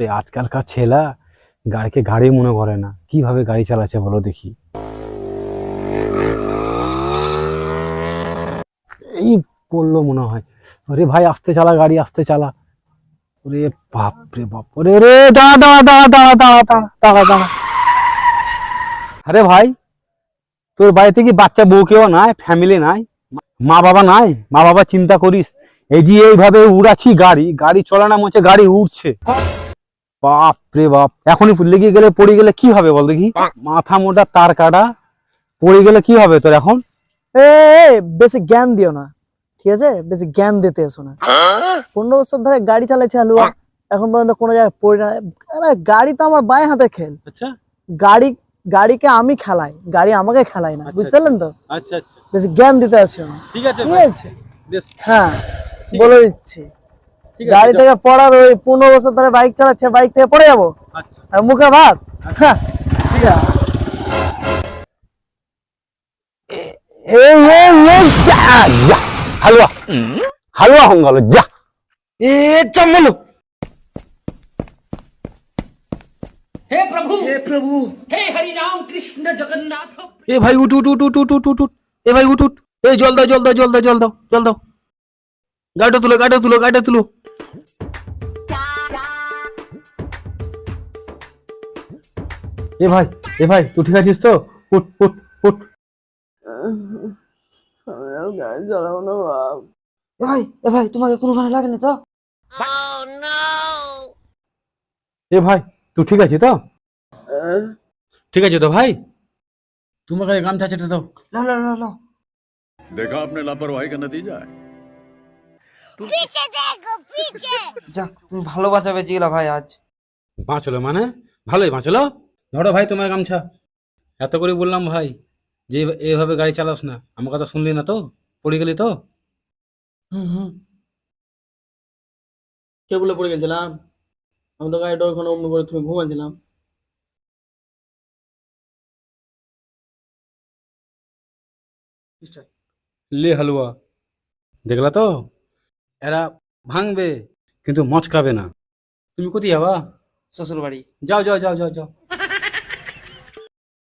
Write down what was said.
বাপরে আজকালকার ছেলা। গাড়িকে গাড়ি মনে করে না। কীভাবে গাড়ি চালাচ্ছে বলো দেখি। এই পড়ল মনে হয়। আরে ভাই, আস্তে চালা গাড়ি, আসতে চালা। ওরে বাপ। রে ওরে, দাঁড়া দাঁড়া দাঁড়া দাঁড়া দাঁড়া দাঁড়া দাঁড়া দাঁড়া। আরে ভাই, তোর বাড়িতে কি বাচ্চা বউ কেউ নাই? ফ্যামিলি নাই? মা বাবা নাই? মা বাবা চিন্তা করিস। এই যে এইভাবে উড়াচ্ছি গাড়ি গাড়ি চলানো মনে হচ্ছে গাড়ি উড়ছে। বাপ রে বাপ। এখনই লেগে গেলে পড়ে গেলে কি হবে বল দেখি? মাথা মোটা তার কাটা পড়ে গেলে কি হবে তোর এখন? এ বেশি জ্ঞান দিও না ঠিক আছে? বেশি জ্ঞান দিতে এসো না। পনেরো বছর ধরে গাড়ি চালাচ্ছে হালুয়া এখন পর্যন্ত কোনো জায়গায় পড়ে না। গাড়ি তো আমার বাঁ হাতে খেল। আচ্ছা। গাড়ি গাড়িকে আমি খেলাই গাড়ি আমাকে খেলাই না বুঝতে পারলেন তো? আচ্ছা আচ্ছা। বেশি জ্ঞান দিতে আসো না। ঠিক আছে ঠিক আছে। হ্যাঁ বলে দিচ্ছি। গাড়ি থেকে পড়ার ওই পনেরো বছর ধরে বাইক চালাচ্ছে বাইক থেকে পড়ে যাব? আচ্ছা। আর মুখে ভাত? আচ্ছা। হ্যাঁ, হালুয়া। হালুয়া গেল যা। এ চামলো এ ভাই এ ভাই জল দাও জল দাও জল দাও জল দাও। গাড়িটা তুলো গাড়িটা তুলো গাড়িটা তুলো এ ভাই এ ভাই তুই ঠিক আছিস তো উঠ উঠ উঠ গাড়ি চালাবো না বাপ এ ভাই এ ভাই তোমাকে কোনোখানে লাগেনি তো এ ভাই তুই ঠিক আছিস তো ঠিক আছে তো ভাই তোমাকে গামছা ছেটে দাও লাও লাও লাও লাও देखा आपने लापरवाही का नतीजा है যাক তুমি ভালো বাঁচা বেঁচে গেলা ভাই আজ। বাঁচলো মানে? ভালোই বাঁচলো? ধরো ভাই তোমার গামছা। এত করে বললাম ভাই যে এভাবে গাড়ি চালাস না আমার কথা শুনলি না তো? পড়ে গেলি তো? হুম হুম। কে বলে পড়ে গেছিলাম? আমি তো গাড়িটা ওখানে অমনি করে তুমি ঘুমাচ্ছিলাম লে হালুয়া। দেখলা তো? এরা ভাঙবে কিন্তু মচকাবে না। তুমি কোথায় যাবা? শ্বশুর বাড়ি যাও যাও যাও যাও যাও।